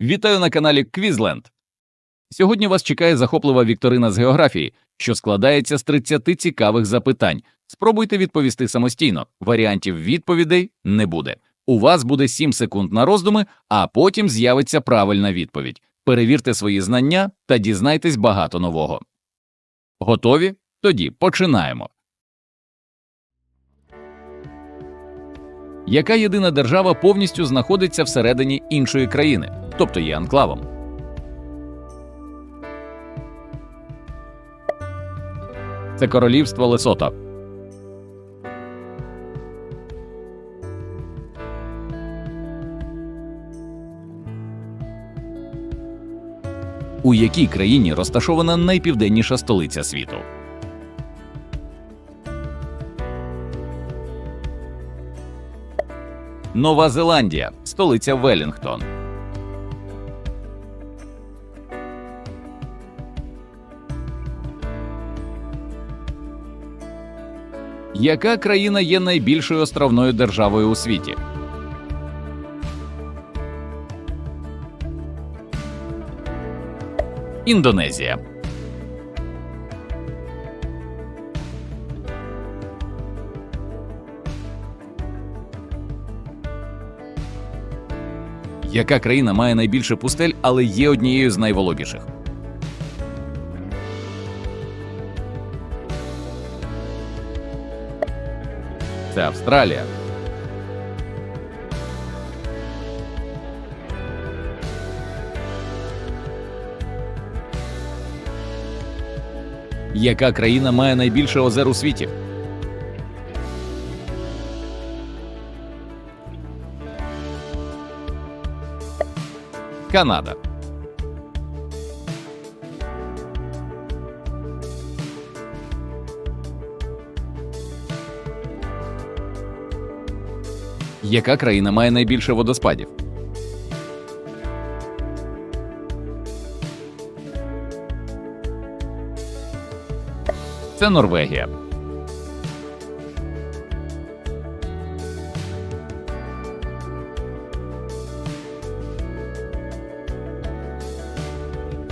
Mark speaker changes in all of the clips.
Speaker 1: Вітаю на каналі Квізленд. Сьогодні вас чекає захоплива вікторина з географії, що складається з 30 цікавих запитань. Спробуйте відповісти самостійно. Варіантів відповідей не буде. У вас буде 7 секунд на роздуми, а потім з'явиться правильна відповідь. Перевірте свої знання та дізнайтесь багато нового. Готові? Тоді починаємо. Яка єдина держава повністю знаходиться всередині іншої країни, тобто є анклавом? Це королівство Лесото. У якій країні розташована найпівденніша столиця світу? Нова Зеландія, столиця Велінгтон. Яка країна є найбільшою островною державою у світі? Індонезія. Яка країна має найбільше пустель, але є однією з найвологіших? Це Австралія. Яка країна має найбільше озер у світі? Канада. Яка країна має найбільше водоспадів? Це Норвегія.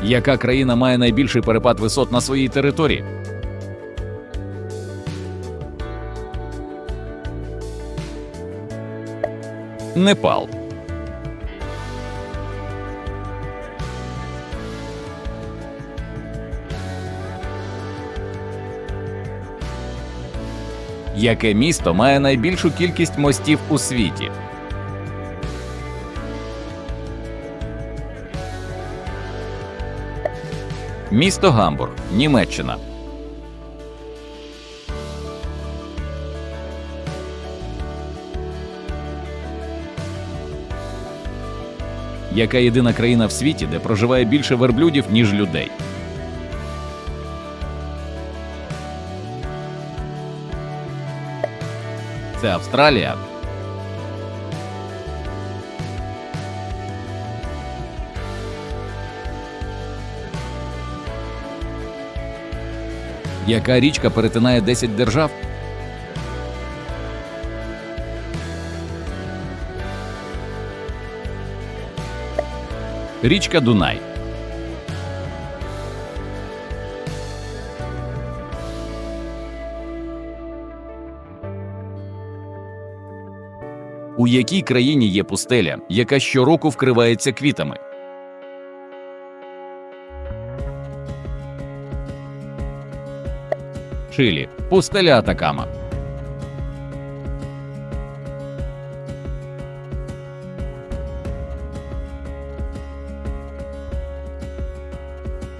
Speaker 1: Яка країна має найбільший перепад висот на своїй території? Непал. Яке місто має найбільшу кількість мостів у світі? Місто Гамбург, Німеччина. Яка єдина країна в світі, де проживає більше верблюдів, ніж людей? Це Австралія. Яка річка перетинає 10 держав? Річка Дунай. У якій країні є пустеля, яка щороку вкривається квітами? Чилі. Пустеля Атакама.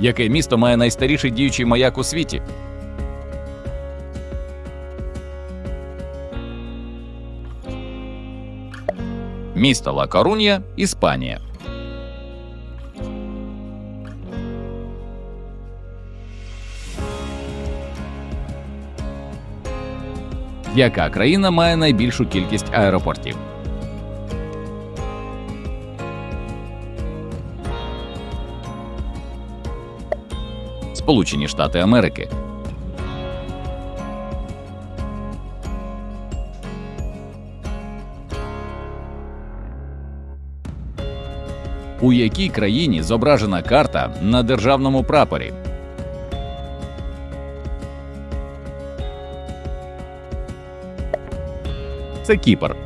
Speaker 1: Яке місто має найстаріший діючий маяк у світі? Місто Ла Корунья, Іспанія. Яка країна має найбільшу кількість аеропортів? Сполучені Штати Америки. У якій країні зображена карта на державному прапорі? Це Кіпр.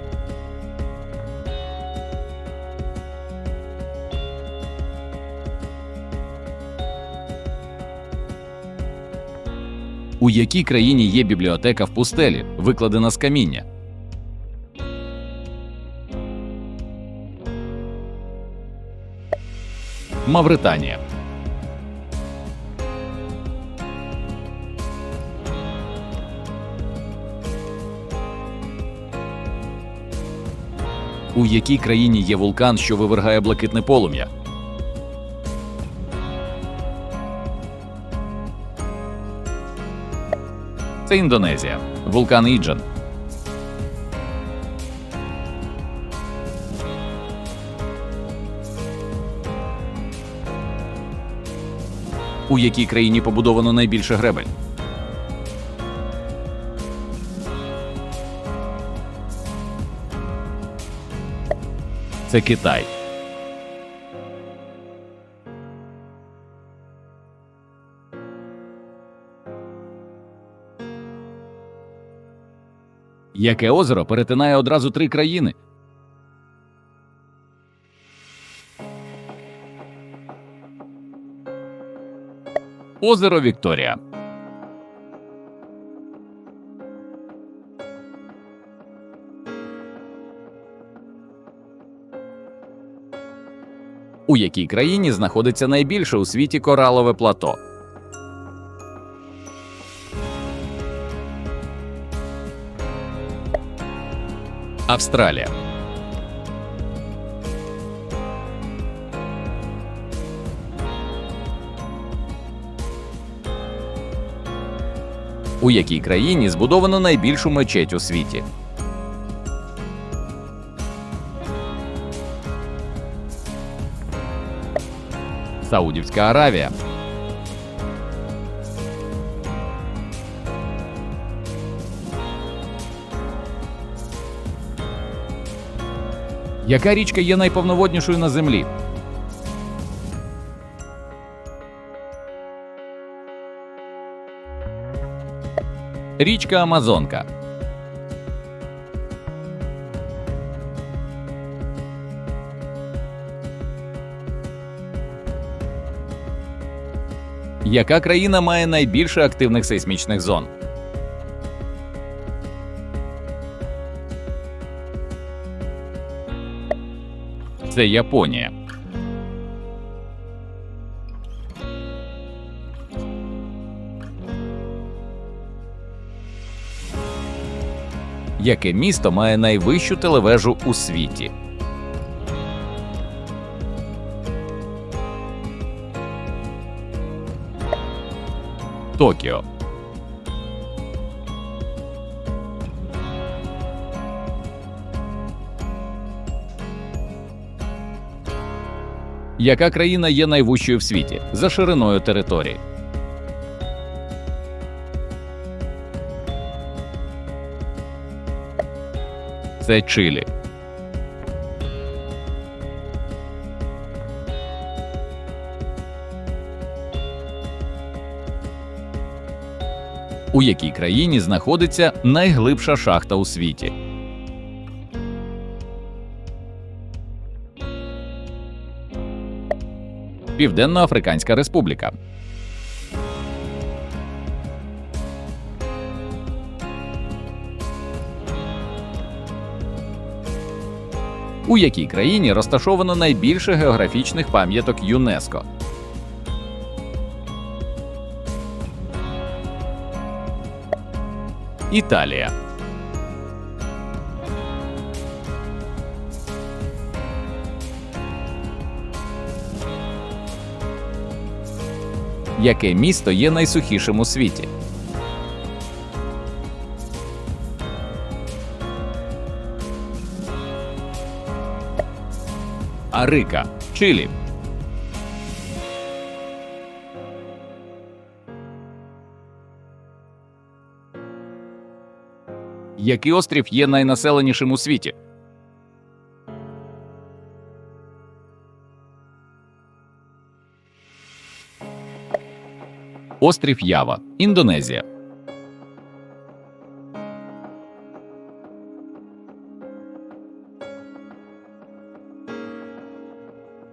Speaker 1: У якій країні є бібліотека в пустелі, викладена з каміння? Мавританія. У якій країні є вулкан, що вивергає блакитне полум'я? Це Індонезія. Вулкан Іджан. У якій країні побудовано найбільше гребель? Це Китай. Яке озеро перетинає одразу три країни? Озеро Вікторія. У якій країні знаходиться найбільше у світі коралове плато? Австралія. У якій країні збудовано найбільшу мечеть у світі? Саудівська Аравія. Яка річка є найповноводнішою на землі? Річка Амазонка. Яка країна має найбільше активних сейсмічних зон? Це Японія. Яке місто має найвищу телевежу у світі? Токіо. Яка країна є найвищою в світі за шириною території? Це Чилі. У якій країні знаходиться найглибша шахта у світі? Південно-Африканська Республіка. У якій країні розташовано найбільше географічних пам'яток ЮНЕСКО? Італія. Яке місто є найсухішим у світі? Арика, Чилі. Який острів є найнаселенішим у світі? Острів Ява, Індонезія.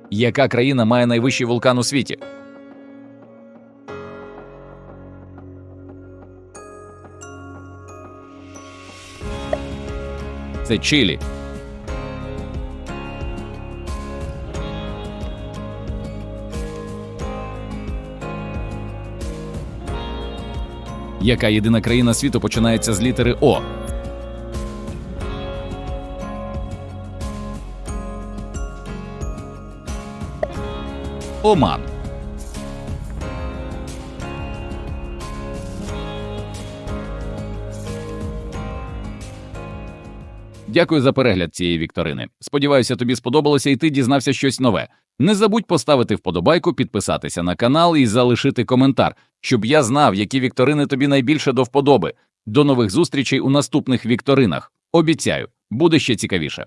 Speaker 1: Яка країна має найвищий вулкан у світі? Це Чилі. Яка єдина країна світу починається з літери О? Оман. Дякую за перегляд цієї вікторини. Сподіваюся, тобі сподобалося і ти дізнався щось нове. Не забудь поставити вподобайку, підписатися на канал і залишити коментар, щоб я знав, які вікторини тобі найбільше до вподоби. До нових зустрічей у наступних вікторинах. Обіцяю, буде ще цікавіше.